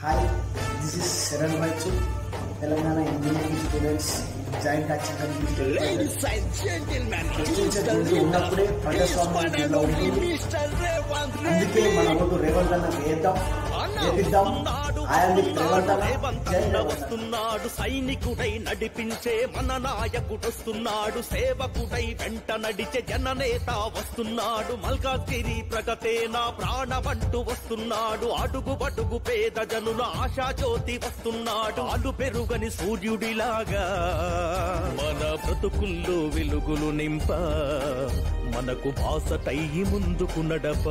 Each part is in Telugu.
హాయ్ దిస్ ఇస్ శరణ్ వైచు తెలంగాణ ఇంజనీరింగ్ స్టూడెంట్స్ జాయింట్ చర్చించేటువంటి ఉన్నప్పుడే ప్రజాస్వామ్యం అందుకే మన ఓటు రేవంత్ అన్న వేద్దాం. వస్తున్నాడు సైనికుడై నడిపించే మన నాయకుడొస్తున్నాడు సేవకుడై వెంట నడిచే జననేత వస్తున్నాడు మల్కాగిరి ప్రగతే నా ప్రాణమంటూ వస్తున్నాడు అడుగు బడుగు పేద జనుల ఆశా జ్యోతి వస్తున్నాడు అలు పెరుగని సూర్యుడిలాగా. మన బ్రతుకుల్లో వెలుగులు నింప మనకు బాసటై ముందుకు నడప.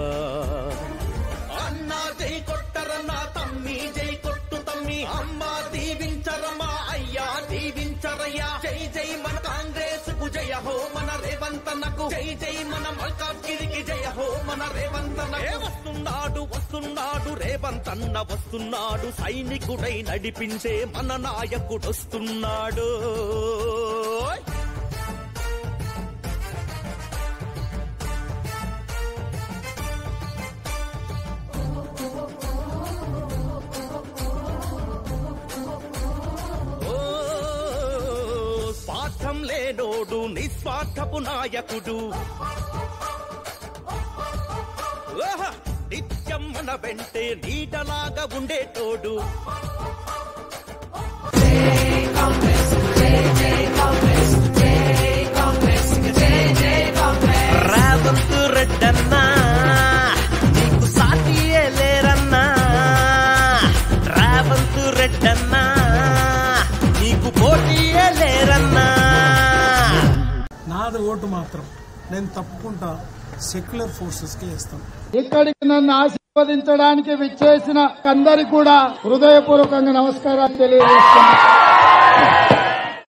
దీవించరమ్మా దీవించరమ్మా అయ్యా దీవించరయ్యా. జై జై మన కాంగ్రెస్కు జయ హో మన రేవంతనకు. జై జై మన మల్కాజ్గిరికి జయ హో మన రేవంతనకు. వస్తున్నాడు వస్తున్నాడు రేవంతన్న వస్తున్నాడు. సైనికుడై నడిపించే మన నాయకుడు స్వార్థం లేనోడు నిస్వార్థపు నాయకుడు. నిత్యం మన వెంటే నీటలాగా ఉండేటోడు. ఓటు మాత్రం నేను తప్పకుండా సెక్యులర్ ఫోర్సెస్కి వేస్తాను. ఇక్కడికి నన్ను ఆశీర్వదించడానికి విచ్చేసిన అందరికి కూడా హృదయపూర్వకంగా నమస్కారాలు తెలియజేస్తున్నాను.